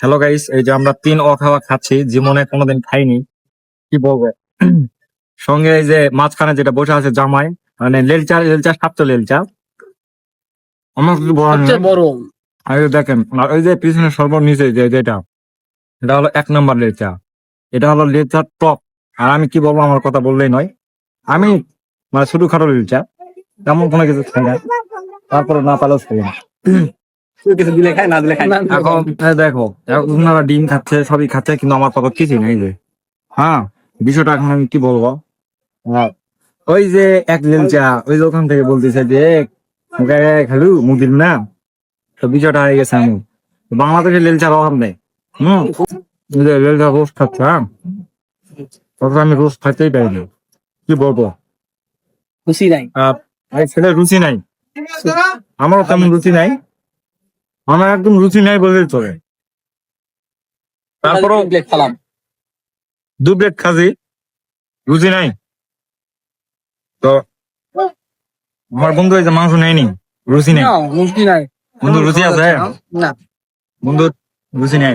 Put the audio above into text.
Hello guys এই যে আমরা তিন অখাওয়া খাচ্ছি জীবনে কোনোদিন খাইনি। কি বলব? সঙ্গে এই যে মাঝখানে যেটা বসে আছে জামাই মানে লেলচা লেলচা সাতটা লেলচা। আমার কিছু বড়। আর দেখেন আর ওই যে পিছনে সর্ব নিচে যে যেটা এটা হলো এক নম্বর লেচা এটা হলো লেচার টপ। আর আমি কি বলব আমার কথা বললেই নয়। আমি মানে ছোট খাটো লেচা তেমন কোনো কিছু খাই না। তারপরে না পালেও খাই না। কিছু দিলে খায় না দিলে খায় এখন দেখো ওনারা ডিম খাচ্ছে সবই খাচ্ছে কিন্তু আমার কথা কিছুই নেই যে। হ্যাঁ বিষয়টা এখন আমি কি বলব? হ্যাঁ, ওই যে এক লেলচা ওই যে ওখান থেকে বলতেছে যে খালু মুখ দিল না। তো বিষয়টা হয়ে গেছে আমি বাংলাদেশের লেলচার অভাব নেই। হম যে লেলচা রোজ খাচ্ছে হ্যাঁ। তখন আমি রোজ খাইতেই পারি না। কি বলব? খুশি নাই। ছেলের রুচি নাই। আমারও তেমন রুচি নাই। আমার একদম রুচি নাই বলে চলে। তারপর দু প্লেট খাসি রুচি নাই। তো আমার বন্ধু এই যে মাংস নেয়নি রুচি নেই। রুচি নাই। বন্ধু রুচি আছে? না। বন্ধু রুচি নেই।